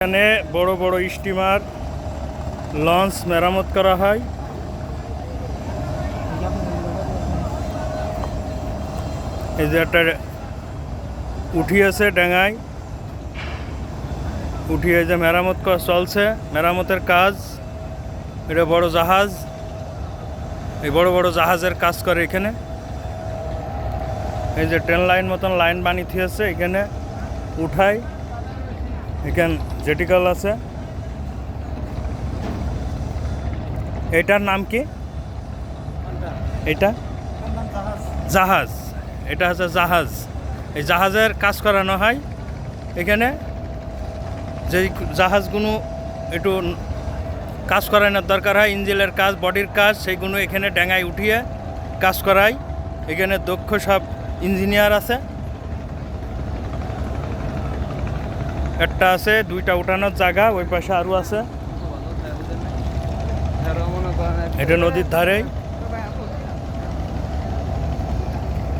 এখানে বড় বড় স্টিমার, লঞ্চ মেরামত করা হয়। এই যে একটা উঠি উঠিয়েছে ডেঙ্গায় উঠিয়ে যে মেরামত চলছে, মেরামতের কাজ। এটা বড় জাহাজ। এই বড় বড় জাহাজের কাজ করে এখানে। এই যে ট্রেন লাইন মতন লাইন বানিয়ে থিয়েছে এখানে উঠাই এখান জেটিকাল আছে। এটার নাম কি? এটা? জাহাজ। এটা হচ্ছে জাহাজ। এই জাহাজের কাজ করানো হয় এখানে। যেই জাহাজগুলো একটু কাজ করানোর দরকার হয়, ইঞ্জিনের কাজ, বডির কাজ সেইগুলো এখানে ডেঙ্গায় উঠিয়ে কাজ করায়। এখানে দক্ষ সব ইঞ্জিনিয়ার আছে। একটা আছে দুইটা উঠানোর জায়গা ওই পাশে আরও আছে। এটা নদীর ধারেই।